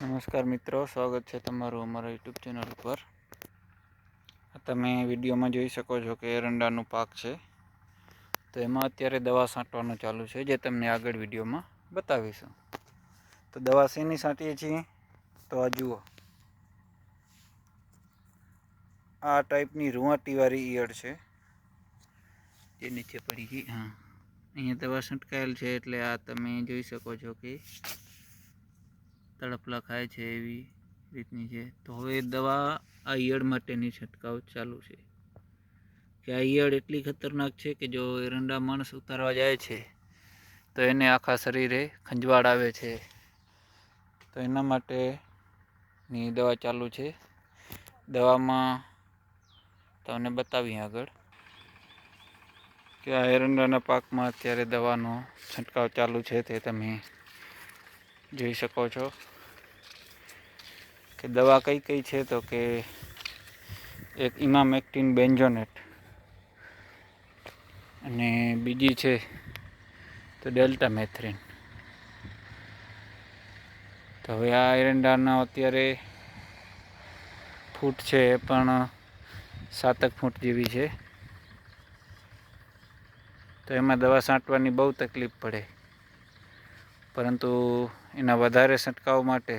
નમસ્કાર મિત્રો, સ્વાગત છે તમારું અમારા યુટ્યુબ ચેનલ પર. તમે વિડીયોમાં જોઈ શકો છો કે એરંડાનું પાક છે. તો એમાં અત્યારે દવા છાંટવાનું ચાલુ છે, જે તમને આગળ વિડીયોમાં બતાવીશું. તો દવા શેની છાંટીએ છીએ? તો આ જુઓ. આ ટાઈપની રૂવાટીવાળી ઈયળ છે. જે નીચે પડી ગઈ, હા. અહીંયા દવા છંટકાયેલ છે, એટલે આ તમે જોઈ શકો છો કે તડપલા ખાય છે એવી રીતની છે. તો હવે દવા આ ઈયળ માટેની છંટકાવ ચાલુ છે. કે આ એટલી ખતરનાક છે કે જો એરંડા માણસ ઉતારવા જાય છે, તો એને આખા શરીરે ખંજવાળ આવે છે. તો એના માટેની દવા ચાલુ છે. દવામાં તમને બતાવીએ આગળ કે આ એરંડાના પાકમાં અત્યારે દવાનો છંટકાવ ચાલુ છે તે તમે જોઈ શકો છો કે દવા કઈ કઈ છે તો કે એક ઇમામેક્ટિન બેન્જોનેટ અને બીજી છે તો ડેલ્ટા મેથ્રિન. તો હવે આ એરંડાના અત્યારે ફૂટ છે એ પણ સાતક ફૂટ જેવી છે. તો એમાં દવા છાંટવાની બહુ તકલીફ પડે. પરંતુ એના વધારે છંટકાવ માટે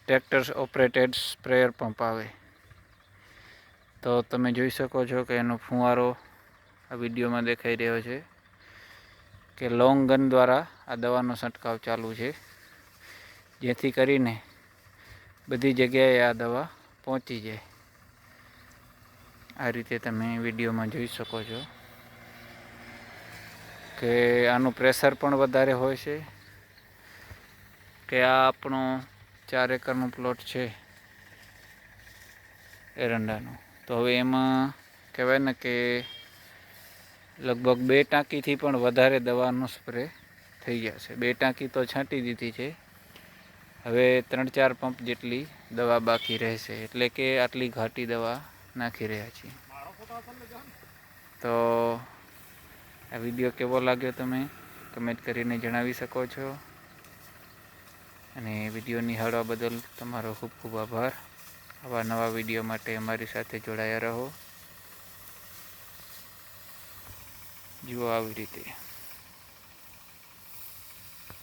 ટ્રેક્ટર્સ ઓપરેટેડ સ્પ્રેયર પંપ આવે. તો તમે જોઈ શકો છો કે એનો ફુવારો આ વિડીયોમાં દેખાઈ રહ્યો છે કે લોંગ ગન દ્વારા આ દવાનો છંટકાવ ચાલુ છે. જેથી કરીને બધી જગ્યાએ આ દવા પહોંચી જાય. આ રીતે તમે વિડીયોમાં જોઈ શકો છો. કે આનું પ્રેશર પણ વધારે હોય છે, કે આ આપણો ચાર એકરનો પ્લોટ છે એરંડાનો. તો હવે એમાં કહેવાય ને કે લગભગ બે ટાંકીથી પણ વધારે દવાનો સ્પ્રે થઈ ગયા છે. બે ટાંકી તો છાંટી દીધી છે. હવે ત્રણ ચાર પંપ જેટલી દવા બાકી રહેશે. એટલે કે આટલી ઘાટી દવા નાખી રહ્યા છીએ. તો આ વીડિયો કેવો લાગ્યો તમે કમેન્ટ કરીને જણાવી શકો છો. અને વીડિયો નિહાળવા બદલ તમારો ખૂબ ખૂબ આભાર. આવા નવા વીડિયો માટે અમારી સાથે જોડાયા રહો. જુઓ આવી રીતે.